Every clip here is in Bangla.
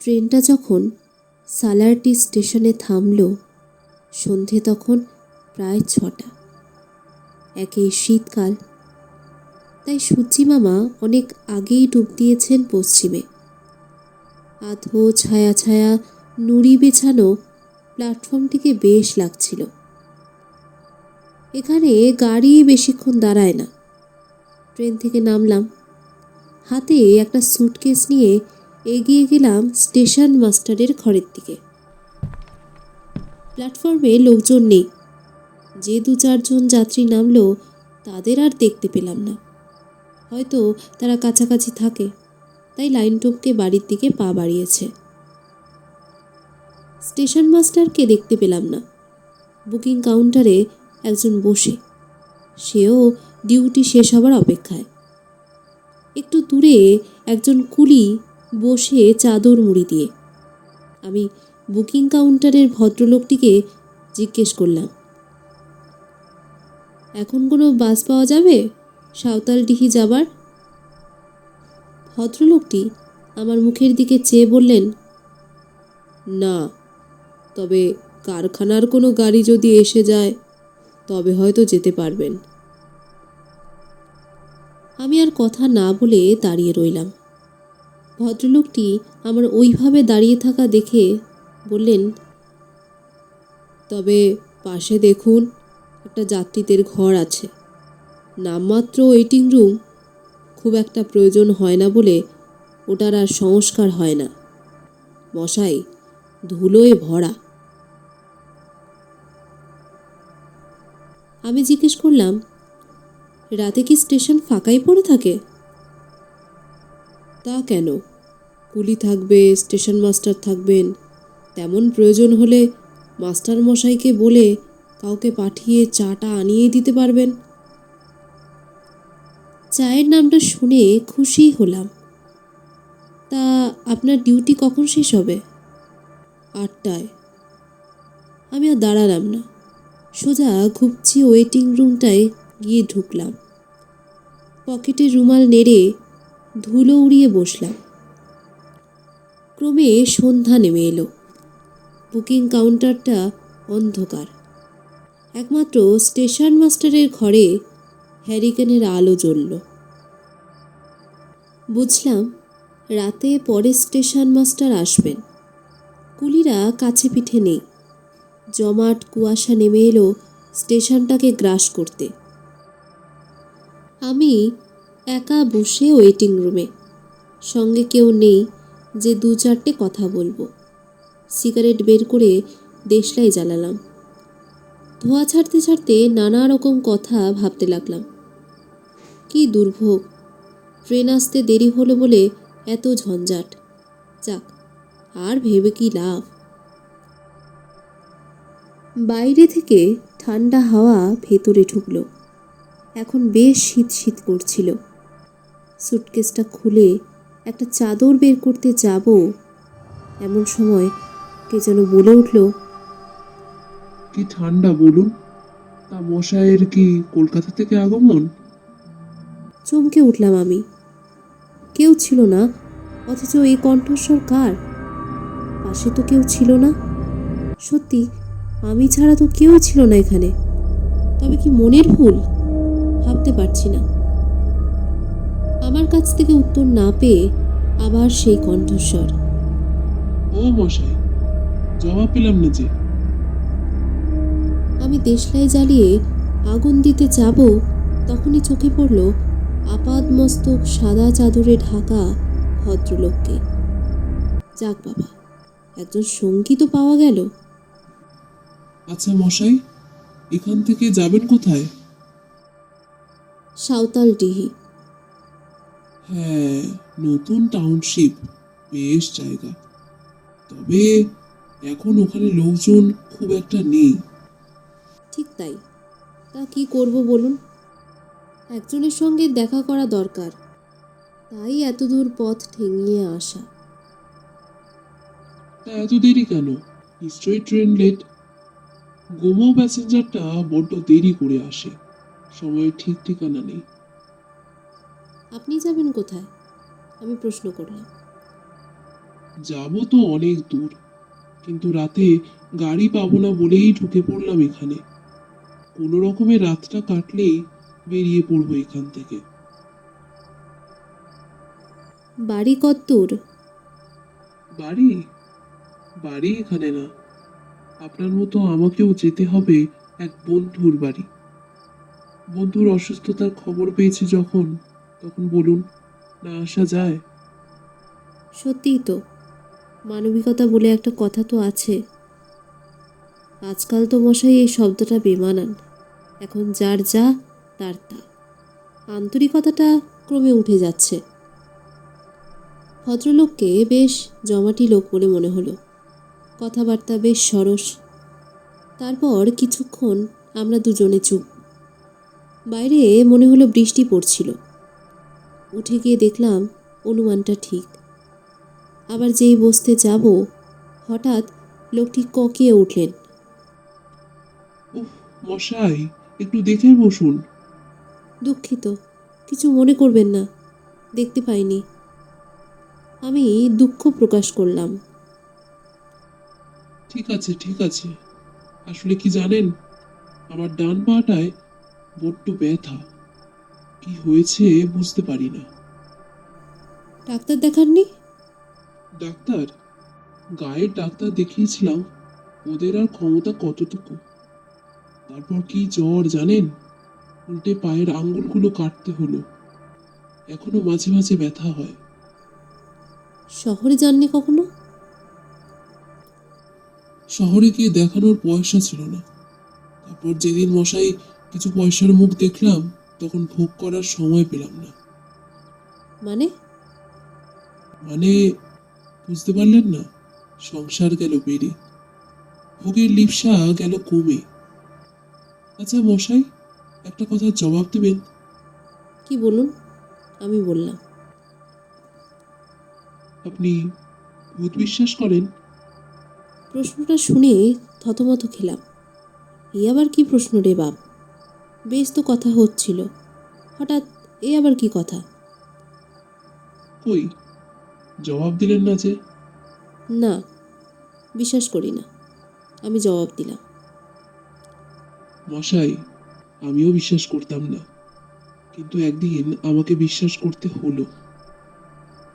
ট্রেনটা যখন সালারটি স্টেশনে থামল, সন্ধে তখন প্রায় ছটা। একেই শীতকাল। তাই মামা অনেক আগেই ডুব দিয়েছেন পশ্চিমে। আধো ছায়া ছায়া নুড়ি বেছানো প্ল্যাটফর্মটিকে বেশ লাগছিল। এখানে গাড়ি বেশিক্ষণ দাঁড়ায় না। ট্রেন থেকে নামলাম। হাতে একটা সুটকেস নিয়ে এগিয়ে গেলাম স্টেশন মাস্টারের ঘরের দিকে। প্ল্যাটফর্মে লোকজন নেই। যে দু চারজন যাত্রী নামলো, তাদের আর দেখতে পেলাম না। হয়তো তারা কাছাকাছি থাকে, তাই লাইন টপকে বাড়ির দিকে পা বাড়িয়েছে। স্টেশন মাস্টারকে দেখতে পেলাম না। বুকিং কাউন্টারে একজন বসে। সেও ডিউটি শেষ হবার অপেক্ষায়। একটু দূরে একজন কুলি বসে চাদর মুড়ি দিয়ে। আমি বুকিং কাউন্টারের ভদ্রলোকটিকে জিজ্ঞেস করলাম, এখন কোনো বাস পাওয়া যাবে? সাঁওতালডিহি যাবার? ভদ্রলোকটি আমার মুখের দিকে চেয়ে বললেন, না, তবে কারখানার কোনো গাড়ি যদি এসে যায়, তবে হয়তো যেতে পারবেন। আমি আর কথা না বলে দাঁড়িয়ে রইলাম। ভদ্রলোকটি আমার ওইভাবে দাঁড়িয়ে থাকা দেখে বললেন, তবে পাশে দেখুন, একটা যাত্রীদের ঘর আছে। নামমাত্র ওয়েটিং রুম খুব একটা প্রয়োজন হয় না বলে ওটার আর সংস্কার হয় না। মশাই, ধুলোয় ভরা। আমি জিজ্ঞেস করলাম, রাতে কি স্টেশন ফাঁকাই পড়ে থাকে? তা কেন? কুলি থাকবে, স্টেশন মাস্টার থাকবেন। তেমন প্রয়োজন হলে মাস্টার মশাইকে বলে কাউকে পাঠিয়ে চাটা আনিয়ে দিতে পারবেন। চায়ের নামটা শুনে খুশি হলাম। তা আপনার ডিউটি কখন শেষ হবে? আটটায়। আমি আর দাঁড়ালাম না। সোজা ঘুপচি ওয়েটিং রুমটায় গিয়ে ঢুকলাম। পকেটে রুমাল নেড়ে ধুলো উড়িয়ে বসলাম। ক্রমে সন্ধ্যা নেমে এলো। বুকিং কাউন্টারটা অন্ধকার। একমাত্র স্টেশন মাস্টারের ঘরে হ্যারিকেনের আলো জ্বলল। বুঝলাম, রাতে পরে স্টেশন মাস্টার আসবেন। কুলিরা কাছে পিঠে নেই। জমাট কুয়াশা নেমে এলো স্টেশনটাকে গ্রাস করতে। আমি একা বসে ওয়েটিং রুমে সঙ্গে কেউ নেই যে দু চারটে কথা বলব। সিগারেট বের করে দেশলাই জ্বালালাম। ধোয়া ছাড়তে ছাড়তে নানা রকম কথা ভাবতে লাগলাম। কি দুর্ভোগ। ট্রেন আসতে দেরি হলো বলে এত ঝঞ্ঝাট। যাক, আর ভেবে কি লাভ? বাইরে থেকে ঠান্ডা হাওয়া ভেতরে ঢুকলো। এখন বেশ শীত শীত করছিল। সুটকেসটা খুলে একটা চাদর বের করতে যাব। এমন সময় কে যেন বলে উঠল কি ঠান্ডা বলুন তা মশাইয়ের কি কলকাতা থেকে আগমন? চমকে উঠলাম আমি। কেউ ছিল না অথচ এই কণ্ঠস্বর কার? পাশে তো কেউ ছিল না। সত্যি আমি ছাড়া তো কেউ ছিল না এখানে। তবে কি মনের ভুল? ভাবতে পারছি না। আমার কাছ থেকে উত্তর না পেয়ে আবার সেই কণ্ঠস্বর। ও মশাই জবাব পেলাম না যে আমি দেশলাই জ্বালিয়ে আগুন দিতে যাব তখনই চোখে পড়ল আপাদ মস্তক সাদা চাদরে ঢাকা ভদ্রলোককে। যাক বাবা একজন সঙ্গী তো পাওয়া গেল। আচ্ছা মশাই এখান থেকে যাবেন কোথায়? সাঁওতাল ডিহি। হ্যাঁ নতুন টাউনশিপ বেশ জায়গা। তবে এখন ওখানে লোকজন খুব একটা নেই। ঠিক তাই। তা কি করব বলুন? একজনের সঙ্গে দেখা করা দরকার। তাই এত দূর পথ ঠেঙিয়ে আসা। তা এত দেরি কেন? নিশ্চয়ই ট্রেন লেট গোমো প্যাসেঞ্জারটা বড্ড দেরি করে আসে। সময়ের ঠিক ঠিকানা নেই। আপনি যাবেন কোথায়? আমি প্রশ্ন করলাম। যাব তো অনেক দূর কিন্তু রাতে গাড়ি পাবো না বলেই ঢুকে পড়লাম এখানে। কোনো রকমে রাতটা কাটলেই বেরিয়ে পড়ব এখান থেকে। বাড়ি কদ্দূর বাড়ি? বাড়ি এখানে না। আপনার মতো আমাকেও যেতে হবে এক বন্ধুর বাড়ি। বন্ধুর অসুস্থতার খবর পেয়েছি যখন তখন বলুন, না আসা যায়। সত্যিই তো, মানবিকতা বলে একটা কথা তো আছে। আজকাল তো মশাই এই শব্দটা বেমানান, এখন যার যা, তার তা। আন্তরিকতাটা ক্রমে উঠে যাচ্ছে। ভদ্রলোককে বেশ জমাটি লোক বলে মনে হলো। কথাবার্তা বেশ সরস। তারপর কিছুক্ষণ আমরা দুজনে চুপ। বাইরে মনে হলো বৃষ্টি পড়ছিল। উঠে গিয়ে দেখলাম অনুমানটা ঠিক। আবার যেই বসতে যাব হঠাৎ লোকটি ককিয়ে উঠলেন। মশাই একটু দেখে বসুন। দুঃখিত কিছু মনে করবেন না দেখতে পাইনি। আমি দুঃখ প্রকাশ করলাম। ঠিক আছে ঠিক আছে। আসলে কি জানেন আমার ডান পাটায় বড্ড ব্যথা। কি হয়েছে বুঝতে পারি না। ডাক্তার দেখাননি? ডাক্তার গায়ের ডাক্তার দেখিয়েছিলাম ওদের আর ক্ষমতা কতটুকু? তারপর কি জ্বর জানেন? উল্টে পায়ের আঙ্গুলগুলো কাটতে হলো। এখনও মাঝে মাঝে ব্যথা হয়। শহরে যাননি কখনো? শহরে গিয়ে দেখানোর পয়সা ছিল না। তারপর যেদিন মশাই কিছু পয়সার মুখ দেখলাম তখন ভোগ করার সময় পেলাম না। মানে? মানে বুঝতে পারলেন না? সংসার গেল বেড়ে। ভোগের লিপসা গেল কমে। আচ্ছা মশাই একটা কথার জবাব দেবেন? কি বলুন? আমি বললাম। আপনি ভূত বিশ্বাস করেন? প্রশ্নটা শুনে থতমত খেলাম। এ আবার কি প্রশ্ন রে বাপ? বেশ তো কথা হচ্ছিল। হঠাৎ এ আবার কি কথা? কই? জবাব দিলেন না যে? না বিশ্বাস করি না। আমি জবাব দিলাম। মশাই আমিও বিশ্বাস করতাম না। কিন্তু একদিন আমাকে বিশ্বাস করতে হলো।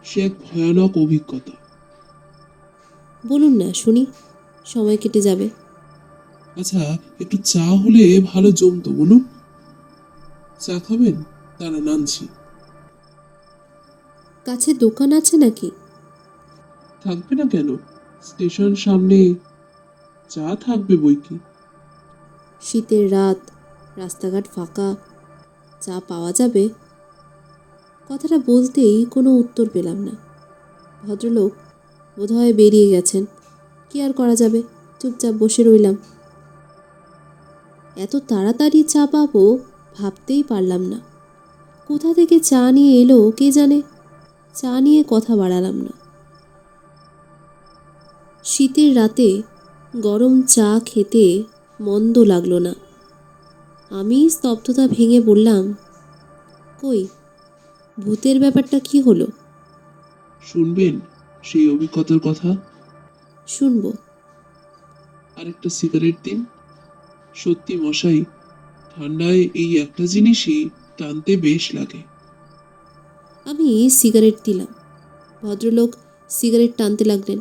সে এক ভয়ানক অভিজ্ঞতা। বলুন না শুনি। সময় কেটে যাবে। আচ্ছা একটু চা হলে ভালো জমতো বলুন। চা খাবেন? তারা নানছি কাছে দোকান আছে নাকি? থাকবে না কেন? স্টেশন সামনে। চা থাকবে বই কি? শীতের রাত রাস্তাঘাট ফাঁকা। চা পাওয়া যাবে? কথাটা বলতেই কোনো উত্তর পেলাম না। ভদ্রলোক বোধহয় বেরিয়ে গেছেন। কি আর করা যাবে? চুপচাপ বসে রইলাম। এত তাড়াতাড়ি চা পাবো? ভাবতেই পারলাম না। কোথা থেকে চা নিয়ে এলো কে জানে? চা নিয়ে কথা বাড়ালাম না। শীতের রাতে গরম চা খেতে মন্দ লাগল না। আমি স্তব্ধতা ভেঙে বললাম কই ভূতের ব্যাপারটা কি হলো? শুনবেন সেই অভিজ্ঞতার কথা? শুনব। আরেকটা সিগারেট দিন। সত্যি মশাই ঠান্ডায় এই একটা জিনিসই টানতে বেশ লাগে। আমি সিগারেট দিলাম। ভদ্রলোক সিগারেট টানতে লাগলেন।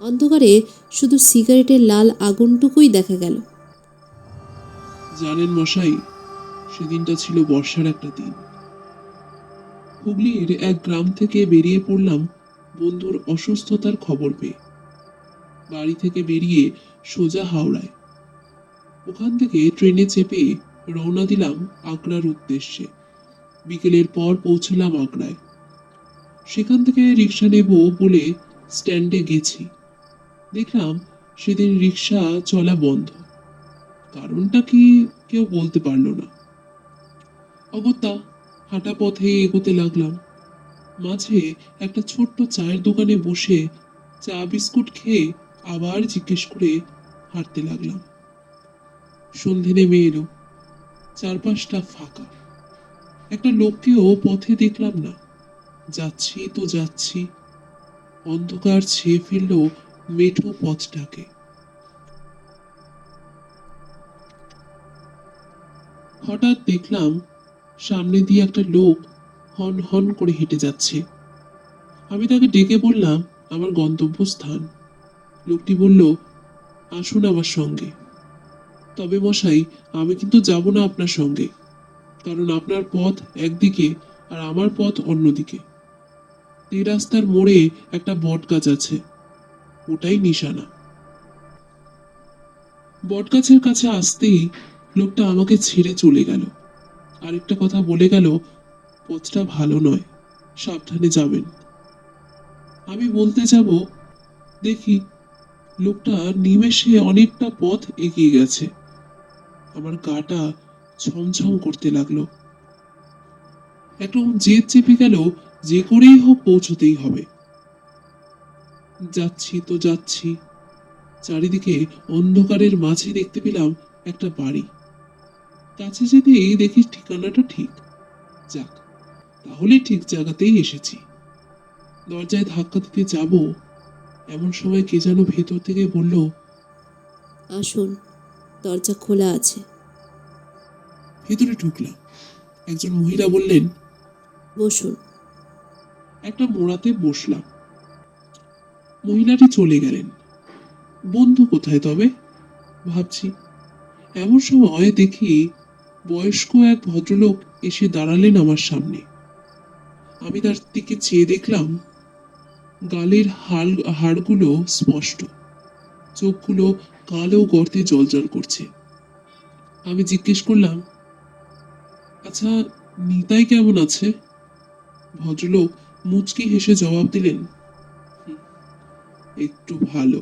অন্ধকারে শুধু সিগারেটের লাল আগুনটুকুই দেখা গেল। জানেন মশাই সেদিনটা ছিল বর্ষার একটা দিন। হুগলির এক গ্রাম থেকে বেরিয়ে পড়লাম বন্ধুর অসুস্থতার খবর পেয়ে। বাড়ি থেকে বেরিয়ে সোজা হাওড়ায়। ওখান থেকে ট্রেনে চেপে রওনা দিলাম আগ্রার উদ্দেশ্যে। বিকেলের পর পৌঁছলাম আগ্রায়। সেখান থেকে রিক্সা নেব বলে স্ট্যান্ডে গেছি। দেখলাম সেদিন রিক্সা চলা বন্ধ। কারণটা কি কেউ বলতে পারল না। অগত্যা হাঁটা পথে এগোতে লাগলাম। মাঝে একটা ছোট্ট চায়ের দোকানে বসে চা বিস্কুট খেয়ে আবার জিজ্ঞেস করে হাঁটতে লাগলাম। সন্ধে নেমে এলো। চারপাশটা ফাঁকা। একটা লোককেও পথে দেখলাম না। যাচ্ছি তো যাচ্ছি। অন্ধকার ছেয়ে ফেলল মেঠো পথটাকে। হঠাৎ দেখলাম সামনে দিয়ে একটা লোক হন হন করে হেঁটে যাচ্ছে। আমি তাকে ডেকে বললাম, আমার গন্তব্যস্থান। লোকটি বলল, আসুন আমার সঙ্গে। তবে মশাই, আমি কিন্তু যাব না আপনার সঙ্গে, কারণ আপনার পথ একদিকে আর আমার পথ অন্যদিকে। এই রাস্তার মোড়ে একটা বট গাছ আছে, ওটাই নিশানা। বট গাছের কাছে আসতেই লোকটা আমাকে ছেড়ে চলে গেল। আরেকটা কথা বলে গেল, পথটা ভালো নয়, সাবধানে যাবেন। আমি বলতে যাব, দেখি, লোকটা নিমেষে অনেকটা পথ এগিয়ে গেছে। আমার গাটা ছমছম করতে লাগল। একরকম জেদ চেপে গেল যে করেই হোক পৌঁছতেই হবে। যাচ্ছি তো যাচ্ছি, চারিদিকে অন্ধকারের মাঝে দেখতে পেলাম একটা বাড়ি। কাছে যেতেই দেখি ঠিকানাটা ঠিক। যাক, তাহলে ঠিক জায়গাতেই এসেছি। দরজায় ধাক্কা দিতে যাব, এমন সময় কে যেন ভেতর থেকে বলল, আসুন দরজা খোলা আছে। ভেতরে ঢুকলাম। একজন মহিলা বললেন বসুন। একটা মোড়াতে বসলাম। মহিলাটি চলে গেলেন। বন্ধু কোথায় তবে? ভাবছি এমন সময় দেখি বয়স্ক এক ভদ্রলোক এসে দাঁড়ালেন আমার সামনে। আমি তার দিকে চেয়ে দেখলাম গালের হাড় হাড়গুলো স্পষ্ট। চোখগুলো কালো গর্তে জলজল করছে। আমি জিজ্ঞেস করলাম আচ্ছা নিতাই কেমন আছে? ভদ্রলোক মুচকি হেসে জবাব দিলেন একটু ভালো।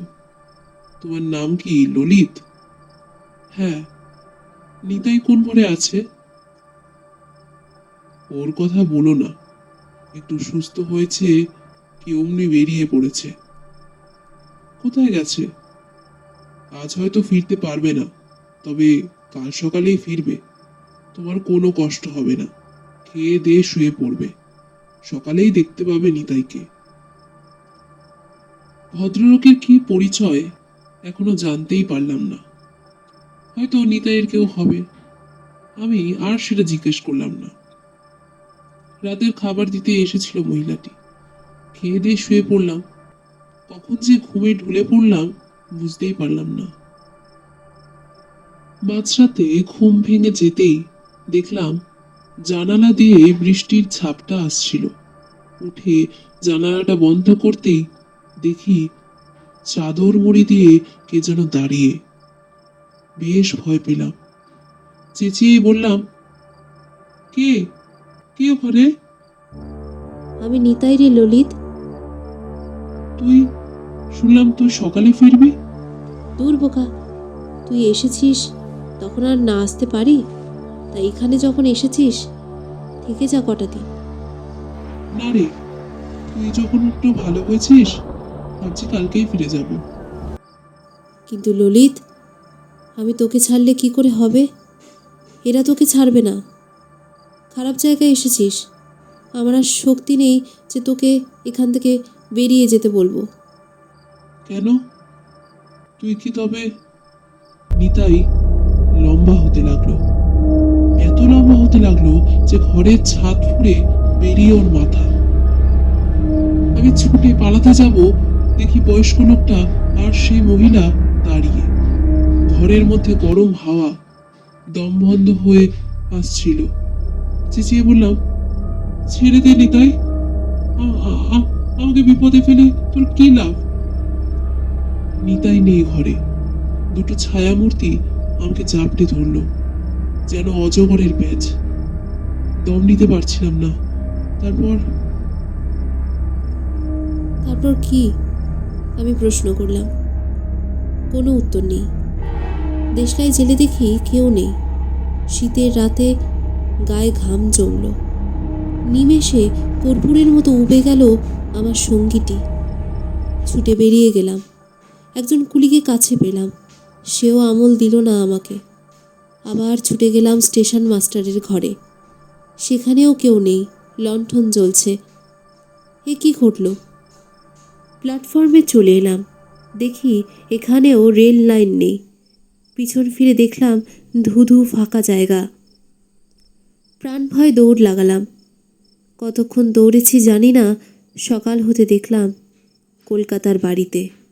তোমার নাম কি ললিত? হ্যাঁ নিতাই কোন ঘরে আছে? ওর কথা বলো না, একটু সুস্থ হয়েছে, কি অমনি বেরিয়ে পড়েছে। কোথায় গেছে? আজ হয়তো ফিরতে পারবে না। তবে কাল সকালেই ফিরবে। তোমার কোনো কষ্ট হবে না। খেয়ে দিয়ে শুয়ে পড়বে। সকালেই দেখতে পাবে নিতাইকে। ভদ্রলোকের কি পরিচয় এখনও জানতেই পারলাম না। হয়তো নিতাইয়ের কেউ হবে। আমি আর সেটা জিজ্ঞেস করলাম না। রাতের খাবার দিতে এসেছিল মহিলাটি। খেয়ে দিয়ে শুয়ে পড়লাম। কখন যে ঘুমে ঢুলে পড়লাম বুঝতেই পারলাম না। মাঝরাতে ঘুম ভেঙে যেতেই দেখলাম জানালা দিয়ে বৃষ্টির ছাপটা আসছিল। উঠে জানালাটা বন্ধ করতেই দেখি চাদর মুড়ি দিয়ে কে যেন দাঁড়িয়ে। বেশ ভয় পেলাম। চেঁচিয়ে বললাম কে? কে ওখানে? আমি নিতাই রে ললিত। তুই? শুনলাম তুই সকালে ফিরবি? দূর বোকা তুই এসেছিস তখন আর না আসতে পারি? তাই এখানে যখন এসেছিস থেকে যা কটা দিন। না রে তুই যখন একটু ভালো হয়েছিস ভাবছি কালকেই ফিরে যাব। কিন্তু ললিত আমি তোকে ছাড়লে কি করে হবে? এরা তোকে ছাড়বে না। খারাপ জায়গায় এসেছিস। আমার আর শক্তি নেই যে তোকে এখান থেকে বেরিয়ে যেতে বলব। কেন? তুই কি তবে নিতাই লম্বা হতে লাগল? এত লম্বা হতে লাগল যে ঘরের ছাদ ফুঁড়ে বেরিয়ে ওর মাথা। আমি ছুটে পালাতে যাব, দেখি বয়স্ক লোকটা আর সেই মহিলা দাঁড়িয়ে। ঘরের মধ্যে গরম হাওয়া দম বন্ধ হয়ে আসছিল। চেঁচিয়ে বললাম, ছেড়ে দে নিতাই। আমাকে বিপদে ফেলে তোর কি লাভ? নিতাই নেই ঘরে। দুটো ছায়ামূর্তি আমাকে চাপটে ধরলো, যেন অজগরের প্যাচ। দম নিতে পারছিলাম না। তারপর? তারপর কি? আমি প্রশ্ন করলাম। কোনো উত্তর নেই। দেশলাই জেলে দেখি কেউ নেই। শীতের রাতে গায়ে ঘাম জমল। নিমেষে কর্পূরের মতো উবে গেল আমার সঙ্গীটি। ছুটে বেরিয়ে গেলাম। একজন কুলিকে কাছে পেলাম। সেও আমল দিল না আমাকে। আবার ছুটে গেলাম স্টেশন মাস্টারের ঘরে। সেখানেও কেউ নেই, লণ্ঠন জ্বলছে। এ কি ঘটল? প্ল্যাটফর্মে চলে এলাম। দেখি এখানেও রেল লাইন নেই। পিছন ফিরে দেখলাম ধুধু ফাঁকা জায়গা। প্রাণ ভয় দৌড় লাগালাম। কতক্ষণ দৌড়েছি জানি না, সকাল হতে দেখলাম কলকাতার বাড়িতে।